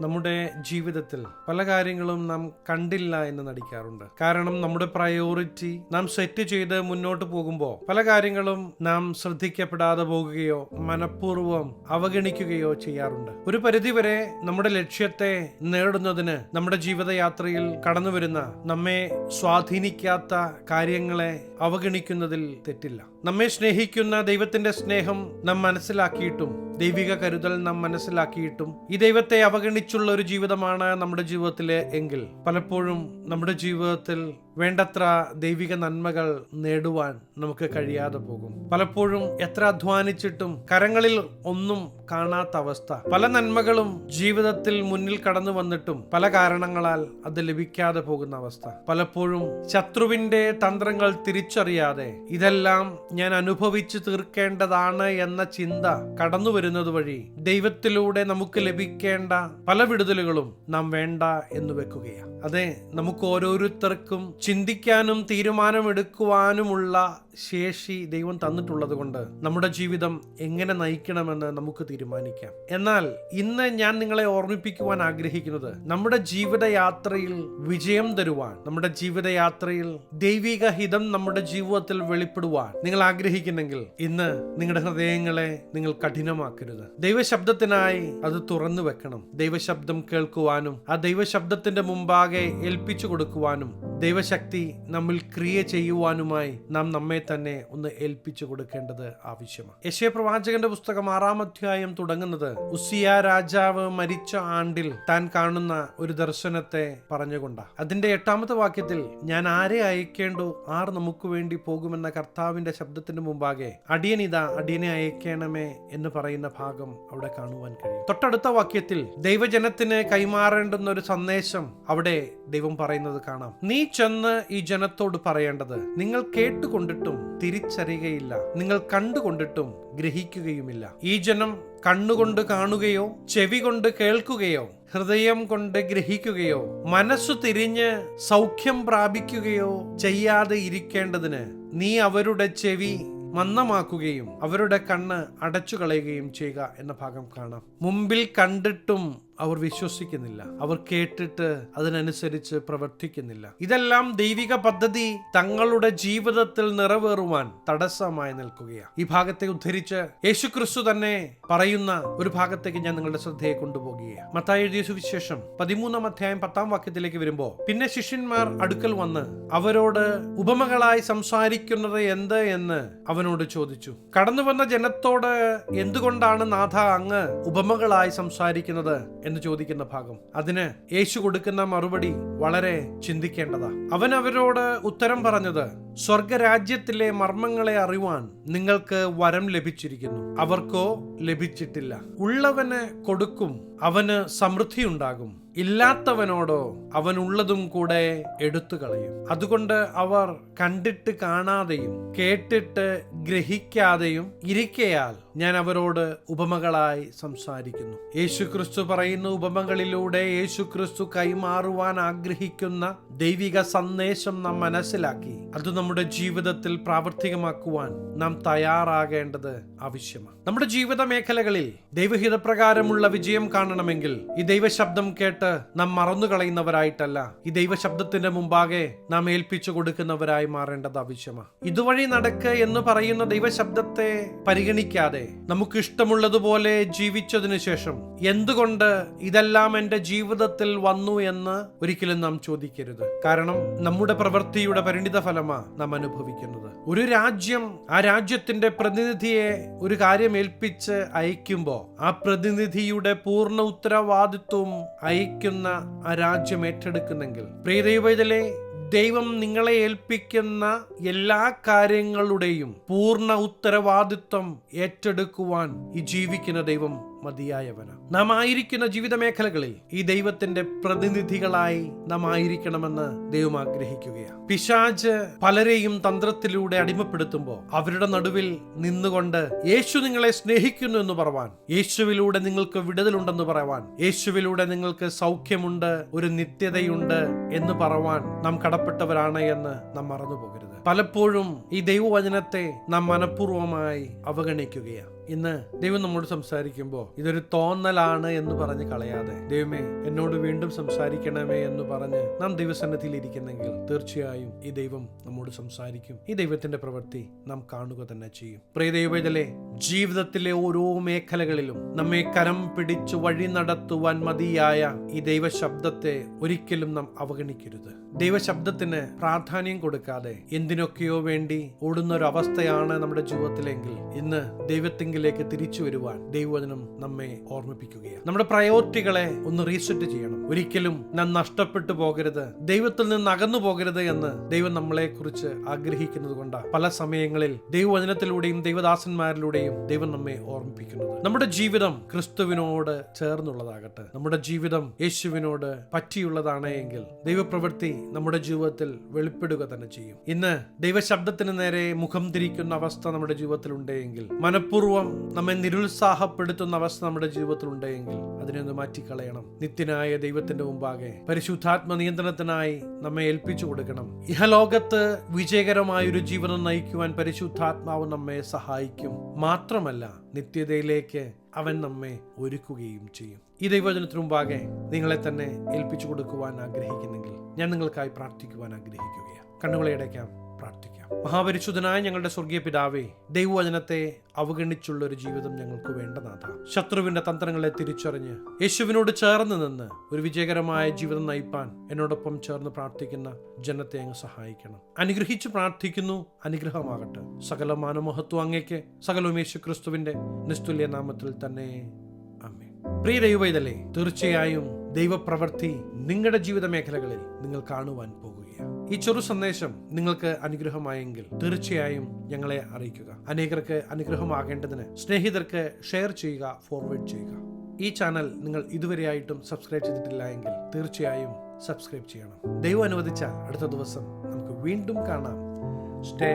നമ്മുടെ ജീവിതത്തിൽ പല കാര്യങ്ങളും നാം കണ്ടില്ല എന്ന് നടിക്കാറുണ്ട്. കാരണം നമ്മുടെ പ്രയോറിറ്റി നാം സെറ്റ് ചെയ്ത് മുന്നോട്ട് പോകുമ്പോൾ പല കാര്യങ്ങളും നാം ശ്രദ്ധിക്കപ്പെടാതെ പോകുകയോ മനഃപൂർവം അവഗണിക്കുകയോ ചെയ്യാറുണ്ട്. ഒരു പരിധിവരെ നമ്മുടെ ലക്ഷ്യത്തെ നേടുന്നതിന് നമ്മുടെ ജീവിതയാത്രയിൽ കടന്നു വരുന്ന നമ്മെ സ്വാധീനിക്കാത്ത കാര്യങ്ങളെ അവഗണിക്കുന്നതിൽ തെറ്റില്ല. നമ്മെ സ്നേഹിക്കുന്ന ദൈവത്തിന്റെ സ്നേഹം നാം മനസ്സിലാക്കിയിട്ടും ദൈവിക കരുതൽ നാം മനസ്സിലാക്കിയിട്ടും ഈ ദൈവത്തെ അവഗണിച്ചുള്ള ഒരു ജീവിതമാണ് നമ്മുടെ ജീവിതത്തിലെ എങ്കിൽ. പലപ്പോഴും നമ്മുടെ ജീവിതത്തിൽ വേണ്ടത്ര ദൈവിക നന്മകൾ നേടുവാൻ നമുക്ക് കഴിയാതെ പോകും. പലപ്പോഴും എത്ര അധ്വാനിച്ചിട്ടും കരങ്ങളിൽ ഒന്നും കാണാത്ത അവസ്ഥ. പല നന്മകളും ജീവിതത്തിൽ മുന്നിൽ കടന്നു വന്നിട്ടും പല കാരണങ്ങളാൽ അത് ലഭിക്കാതെ പോകുന്ന അവസ്ഥ. പലപ്പോഴും ശത്രുവിന്റെ തന്ത്രങ്ങൾ തിരിച്ചറിയാതെ ഇതെല്ലാം ഞാൻ അനുഭവിച്ചു തീർക്കേണ്ടതാണ് എന്ന ചിന്ത കടന്നു വരുന്നത് വഴി ദൈവത്തിലൂടെ നമുക്ക് ലഭിക്കേണ്ട പല വിടുതലുകളും നാം വേണ്ട എന്ന് വെക്കുകയാണ്. അതെ നമുക്ക് ഓരോരുത്തർക്കും ചിന്തിക്കാനും തീരുമാനമെടുക്കുവാനുമുള്ള ശേഷി ദൈവം തന്നിട്ടുള്ളത് കൊണ്ട് നമ്മുടെ ജീവിതം എങ്ങനെ നയിക്കണമെന്ന് നമുക്ക് തീരുമാനിക്കാം. എന്നാൽ ഇന്ന് ഞാൻ നിങ്ങളെ ഓർമ്മിപ്പിക്കുവാൻ ആഗ്രഹിക്കുന്നത് നമ്മുടെ ജീവിതയാത്രയിൽ വിജയം തരുവാൻ നമ്മുടെ ജീവിതയാത്രയിൽ ദൈവിക ഹിതം നമ്മുടെ ജീവിതത്തിൽ വെളിപ്പെടുവാൻ നിങ്ങൾ ആഗ്രഹിക്കുന്നെങ്കിൽ ഇന്ന് നിങ്ങളുടെ ഹൃദയങ്ങളെ നിങ്ങൾ കഠിനമാക്കരുത്. ദൈവശബ്ദത്തിനായി അത് തുറന്നു വെക്കണം. ദൈവശബ്ദം കേൾക്കുവാനും ആ ദൈവശബ്ദത്തിന്റെ മുമ്പാകെ ഏൽപ്പിച്ചു കൊടുക്കുവാനും ദൈവശക്തി നമ്മിൽ ക്രിയ ചെയ്യുവാനുമായി നാം നമ്മെ തന്നെ ഒന്ന് ഏൽപ്പിച്ചു കൊടുക്കേണ്ടത് ആവശ്യമാണ്. യശയ പ്രവാചകന്റെ പുസ്തകം ആറാം അധ്യായം തുടങ്ങുന്നത് ഉസിയ രാജാവ് മരിച്ച ആണ്ടിൽ താൻ കാണുന്ന ഒരു ദർശനത്തെ പറഞ്ഞുകൊണ്ടാണ് അതിന്റെ എട്ടാമത്തെ വാക്യത്തിൽ ഞാൻ ആരെ അയക്കേണ്ടു? ആർ നമുക്ക് വേണ്ടി പോകുമെന്ന കർത്താവിന്റെ ശബ്ദത്തിന് മുമ്പാകെ അടിയനിത അടിയനെ അയക്കണമേ എന്ന് പറയുന്ന ഭാഗം അവിടെ കാണുവാൻ കഴിയും. തൊട്ടടുത്ത വാക്യത്തിൽ ദൈവജനത്തിന് കൈമാറേണ്ടുന്ന ഒരു സന്ദേശം അവിടെ ദൈവം പറയുന്നത് കാണാം. നീ ചെന്ന് ഈ ജനത്തോട് പറയേണ്ടത്. നിങ്ങൾ കേട്ടുകൊണ്ടിട്ടും തിരിച്ചറിയുകയില്ല. നിങ്ങൾ കണ്ടുകൊണ്ടിട്ടും ഗ്രഹിക്കുകയുമില്ല. ഈ ജനം കണ്ണുകൊണ്ട് കാണുകയോ ചെവി കൊണ്ട് കേൾക്കുകയോ ഹൃദയം കൊണ്ട് ഗ്രഹിക്കുകയോ മനസ്സു തിരിഞ്ഞ് സൗഖ്യം പ്രാപിക്കുകയോ ചെയ്യാതെ ഇരിക്കേണ്ടതിന് നീ അവരുടെ ചെവി മന്ദമാക്കുകയും അവരുടെ കണ്ണ് അടച്ചു കളയുകയും ചെയ്യുക എന്ന ഭാഗം കാണാം. മുമ്പിൽ കണ്ടിട്ടും അവർ വിശ്വസിക്കുന്നില്ല. അവർ കേട്ടിട്ട് അതിനനുസരിച്ച് പ്രവർത്തിക്കുന്നില്ല. ഇതെല്ലാം ദൈവിക പദ്ധതി തങ്ങളുടെ ജീവിതത്തിൽ നിറവേറുവാൻ തടസ്സമായി നിൽക്കുകയാണ്. ഈ ഭാഗത്തെ ഉദ്ധരിച്ച് യേശുക്രിസ്തു തന്നെ പറയുന്ന ഒരു ഭാഗത്തേക്ക് ഞാൻ നിങ്ങളുടെ ശ്രദ്ധയെ കൊണ്ടുപോകുകയാണ്. മത്തായി എഴുതിയ സുവിശേഷം പതിമൂന്നാം അധ്യായം പത്താം വാക്യത്തിലേക്ക് വരുമ്പോൾ പിന്നെ ശിഷ്യന്മാർ അടുക്കൽ വന്ന് അവരോട് ഉപമകളായി സംസാരിക്കുന്നത് എന്ത് എന്ന് അവനോട് ചോദിച്ചു. കടന്നു വന്ന ജനത്തോട് എന്തുകൊണ്ടാണ് നാഥ അങ്ങ് ഉപമകളായി സംസാരിക്കുന്നത് എന്ന് ചോദിക്കുന്ന ഭാഗം. അതിന് യേശു കൊടുക്കുന്ന മറുപടി വളരെ ചിന്തിക്കേണ്ടതാ. അവൻ അവരോട് ഉത്തരം പറഞ്ഞത് സ്വർഗരാജ്യത്തിലെ മർമ്മങ്ങളെ അറിവാൻ നിങ്ങൾക്ക് വരം ലഭിച്ചിരിക്കുന്നു. അവർക്കോ ലഭിച്ചിട്ടില്ല. ഉള്ളവന് കൊടുക്കും അവന് സമൃദ്ധി ഉണ്ടാകും ഇല്ലാത്തവനോടോ അവനുള്ളതും കൂടെ എടുത്തു കളയും അതുകൊണ്ട് അവർ കണ്ടിട്ട് കാണാതെയും കേട്ടിട്ട് ഗ്രഹിക്കാതെയും ഇരിക്കയാൽ ഞാൻ അവരോട് ഉപമകളായി സംസാരിക്കുന്നു. യേശുക്രിസ്തു പറയുന്ന ഉപമകളിലൂടെ യേശുക്രിസ്തു കൈമാറുവാൻ ആഗ്രഹിക്കുന്ന ദൈവിക സന്ദേശം നാം മനസ്സിലാക്കി. അത് നമ്മുടെ ജീവിതത്തിൽ പ്രാവർത്തികമാക്കുവാൻ നാം തയ്യാറാകേണ്ടത് ആവശ്യമാണ്. നമ്മുടെ ജീവിത മേഖലകളിൽ ദൈവഹിതപ്രകാരമുള്ള വിജയം കാണണമെങ്കിൽ ഈ ദൈവശബ്ദം കേട്ട് നാം മറന്നു കളയുന്നവരായിട്ടല്ല ഈ ദൈവശബ്ദത്തിന്റെ മുമ്പാകെ നാം ഏൽപ്പിച്ചു കൊടുക്കുന്നവരായി മാറേണ്ടത് ആവശ്യമാണ്. ഇതുവഴി നടക്ക് എന്ന് പറയുന്ന ദൈവശബ്ദത്തെ പരിഗണിക്കാതെ നമുക്ക് ഇഷ്ടമുള്ളതുപോലെ ജീവിച്ചതിനു ശേഷം എന്തുകൊണ്ട് ഇതെല്ലാം എന്റെ ജീവിതത്തിൽ വന്നു എന്ന് ഒരിക്കലും നാം ചോദിക്കരുത്. കാരണം നമ്മുടെ പ്രവൃത്തിയുടെ പരിണിത ഫലമാ നാം അനുഭവിക്കുന്നത്. ഒരു രാജ്യം ആ രാജ്യത്തിന്റെ പ്രതിനിധിയെ ഒരു കാര്യം ഏൽപ്പിച്ച് അയക്കുമ്പോൾ ആ പ്രതിനിധിയുടെ പൂർണ ഉത്തരവാദിത്വം അയക്കുന്ന ആ രാജ്യം ഏറ്റെടുക്കുന്നെങ്കിൽ പ്രിയദൈവത്തിലെ ദൈവം നിങ്ങളെ ഏൽപ്പിക്കുന്ന എല്ലാ കാര്യങ്ങളുടെയും പൂർണ ഉത്തരവാദിത്വം ഏറ്റെടുക്കുവാൻ ഈ ജീവിക്കുന്ന ദൈവം മതിയായവന നാം ആയിരിക്കുന്ന ജീവിത മേഖലകളിൽ ഈ ദൈവത്തിന്റെ പ്രതിനിധികളായി നാം ആയിരിക്കണമെന്ന് ദൈവം ആഗ്രഹിക്കുകയാണ് പിശാജ് പലരെയും തന്ത്രത്തിലൂടെ അടിമപ്പെടുത്തുമ്പോൾ അവരുടെ നടുവിൽ നിന്നുകൊണ്ട് യേശു നിങ്ങളെ സ്നേഹിക്കുന്നു എന്ന് പറവാൻ യേശുവിലൂടെ നിങ്ങൾക്ക് വിടുതലുണ്ടെന്ന് പറവാൻ യേശുവിലൂടെ നിങ്ങൾക്ക് സൗഖ്യമുണ്ട് ഒരു നിത്യതയുണ്ട് എന്ന് പറവാൻ നാം കടപ്പെട്ടവരാണ് എന്ന് നാം മറന്നു പോകരുത്. പലപ്പോഴും ഈ ദൈവവചനത്തെ നാം മനഃപൂർവമായി അവഗണിക്കുകയാണ് ഇന്ന് ദൈവം നമ്മോട് സംസാരിക്കുമ്പോൾ ഇതൊരു തോന്നലാണ് എന്ന് പറഞ്ഞ് കളയാതെ ദൈവമേ എന്നോട് വീണ്ടും സംസാരിക്കണമേ എന്ന് പറഞ്ഞ് നാം ദൈവസന്നത്തിൽ ഇരിക്കുന്നെങ്കിൽ തീർച്ചയായും ഈ ദൈവം നമ്മോട് സംസാരിക്കും. ഈ ദൈവത്തിന്റെ പ്രവൃത്തി നാം കാണുക തന്നെ ചെയ്യും. പ്രിയ ദൈവത്തിലെ ജീവിതത്തിലെ ഓരോ മേഖലകളിലും നമ്മെ കരം പിടിച്ച് വഴി നടത്തുവാൻ മതിയായ ഈ ദൈവശബ്ദത്തെ ഒരിക്കലും നാം അവഗണിക്കരുത്. ദൈവശബ്ദത്തിന് പ്രാധാന്യം കൊടുക്കാതെ എന്തിനൊക്കെയോ വേണ്ടി ഓടുന്ന ഒരു അവസ്ഥയാണ് നമ്മുടെ ജീവിതത്തിലെങ്കിൽ ഇന്ന് ദൈവത്തിങ്കിലേക്ക് തിരിച്ചു വരുവാൻ ദൈവവചനം നമ്മെ ഓർമ്മിപ്പിക്കുകയാണ് നമ്മുടെ പ്രയോറിറ്റികളെ ഒന്ന് റീസെറ്റ് ചെയ്യണം. ഒരിക്കലും നാം നഷ്ടപ്പെട്ടു പോകരുത്. ദൈവത്തിൽ നിന്ന് അകന്നു പോകരുത് എന്ന് ദൈവം നമ്മളെ കുറിച്ച് ആഗ്രഹിക്കുന്നത് കൊണ്ടാണ്. പല സമയങ്ങളിൽ ദൈവവചനത്തിലൂടെയും ദൈവദാസന്മാരിലൂടെയും ദൈവം നമ്മെ ഓർമ്മിപ്പിക്കുന്നത്. നമ്മുടെ ജീവിതം ക്രിസ്തുവിനോട് ചേർന്നുള്ളതാകട്ടെ. നമ്മുടെ ജീവിതം യേശുവിനോട് പറ്റിയുള്ളതാണ് എങ്കിൽ ദൈവപ്രവൃത്തി നമ്മുടെ ജീവിതത്തിൽ വെളിപ്പെടുക തന്നെ ചെയ്യും. ഇന്ന് ദൈവശബ്ദത്തിന് നേരെ മുഖം തിരിക്കുന്ന അവസ്ഥ നമ്മുടെ ജീവിതത്തിൽ ഉണ്ടെങ്കിൽ മനഃപൂർവം നമ്മെ നിരുത്സാഹപ്പെടുത്തുന്ന അവസ്ഥ നമ്മുടെ ജീവിതത്തിൽ ഉണ്ടെങ്കിൽ അതിനെ ഒന്ന് മാറ്റിക്കളയണം. നിത്യനായ ദൈവത്തിന്റെ മുമ്പാകെ പരിശുദ്ധാത്മ നിയന്ത്രണത്തിനായി നമ്മെ ഏൽപ്പിച്ചു കൊടുക്കണം. ഇഹലോകത്ത് വിജയകരമായൊരു ജീവിതം നയിക്കുവാൻ പരിശുദ്ധാത്മാവ് നമ്മെ സഹായിക്കും. മാത്രമല്ല നിത്യതയിലേക്ക് അവൻ നമ്മെ ഒരുക്കുകയും ചെയ്യും. ഈ ദൈവചനത്തിനു മുമ്പാകെ നിങ്ങളെ തന്നെ ഏൽപ്പിച്ചു കൊടുക്കുവാൻ ആഗ്രഹിക്കുന്നെങ്കിൽ ഞാൻ നിങ്ങൾക്കായി പ്രാർത്ഥിക്കുവാൻ ആഗ്രഹിക്കുകയാണ്. കണ്ണുകളെ അടയ്ക്കാം പ്രാർത്ഥിക്കാം. മഹാപരിശുദ്ധനായ ഞങ്ങളുടെ സ്വർഗീയ പിതാവേ ദൈവവചനത്തെ അവഗണിച്ചുള്ള ഒരു ജീവിതം ഞങ്ങൾക്ക് വേണ്ട നാഥ. ശത്രുവിന്റെ തന്ത്രങ്ങളെ തിരിച്ചറിഞ്ഞ് യേശുവിനോട് ചേർന്ന് നിന്ന് ഒരു വിജയകരമായ ജീവിതം നയിപ്പാൻ എന്നോടൊപ്പം ചേർന്ന് പ്രാർത്ഥിക്കുന്ന ജനത്തെ അങ്ങ് സഹായിക്കണം. അനുഗ്രഹിച്ച് പ്രാർത്ഥിക്കുന്നു അനുഗ്രഹമാകട്ടെ. സകല മാനമഹത്വം അങ്ങേക്ക് സകലവും യേശു ക്രിസ്തുവിന്റെ നിസ്തുല്യ നാമത്തിൽ തന്നെ. അമ്മേ പ്രിയ ഇതല്ലേ തീർച്ചയായും ദൈവപ്രവൃത്തി നിങ്ങളുടെ ജീവിത മേഖലകളിൽ നിങ്ങൾ കാണുവാൻ പോകുകയാണ്. ഈ ചെറു സന്ദേശം നിങ്ങൾക്ക് അനുഗ്രഹമായെങ്കിൽ തീർച്ചയായും ഞങ്ങളെ അറിയിക്കുക. അനേകർക്ക് അനുഗ്രഹമാകേണ്ടതിന് സ്നേഹിതർക്ക് ഷെയർ ചെയ്യുക ഫോർവേഡ് ചെയ്യുക. ഈ ചാനൽ നിങ്ങൾ ഇതുവരെയായിട്ടും സബ്സ്ക്രൈബ് ചെയ്തിട്ടില്ല എങ്കിൽ തീർച്ചയായും സബ്സ്ക്രൈബ് ചെയ്യണം. ദൈവം അനുവദിച്ചാൽ അടുത്ത ദിവസം നമുക്ക് വീണ്ടും കാണാം. സ്റ്റേ